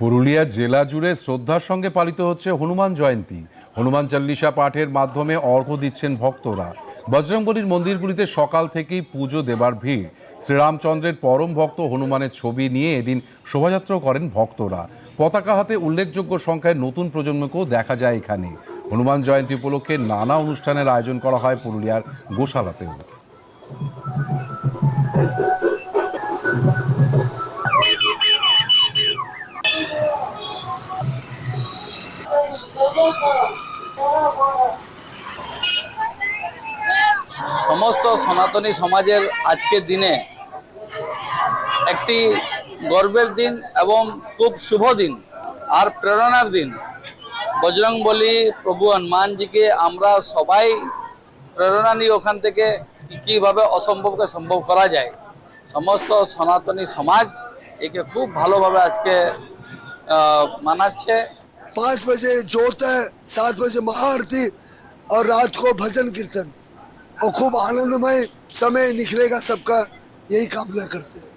পুরুলিয়া জেলা জুড়ে শ্রদ্ধার সঙ্গে পালিত হচ্ছে হনুমান জয়ন্তী। হনুমান চল্লিশা পাঠের মাধ্যমে অর্ঘ্য দিচ্ছেন ভক্তরা। বজরংবলীর মন্দিরগুলিতে সকাল থেকেই পুজো দেবার ভিড়। শ্রীরামচন্দ্রের পরম ভক্ত হনুমানের ছবি নিয়ে এদিন শোভাযাত্রা করেন ভক্তরা। পতাকা হাতে উল্লেখযোগ্য সংখ্যায় নতুন প্রজন্মকেও দেখা যায় এখানে। হনুমান জয়ন্তী উপলক্ষে নানা অনুষ্ঠানের আয়োজন করা হয় পুরুলিয়ার গোশালাতেও। সমস্ত সনাতনী সমাজের আজকের দিনে একটি গর্বের দিন এবং খুব শুভ দিন আর প্রেরণার দিন। বজরং বলি, প্রভু হনুমানজিকে আমরা সবাই প্রেরণা নিই ওখান থেকে কীভাবে অসম্ভবকে সম্ভব করা যায়। সমস্ত সনাতনী সমাজ একে খুব ভালোভাবে আজকে মানাচ্ছে। पाँच बजे जोत है, सात बजे महाआरती और रात को भजन कीर्तन। और खूब आनंदमय समय निकलेगा सबका, यही कामना करते हैं।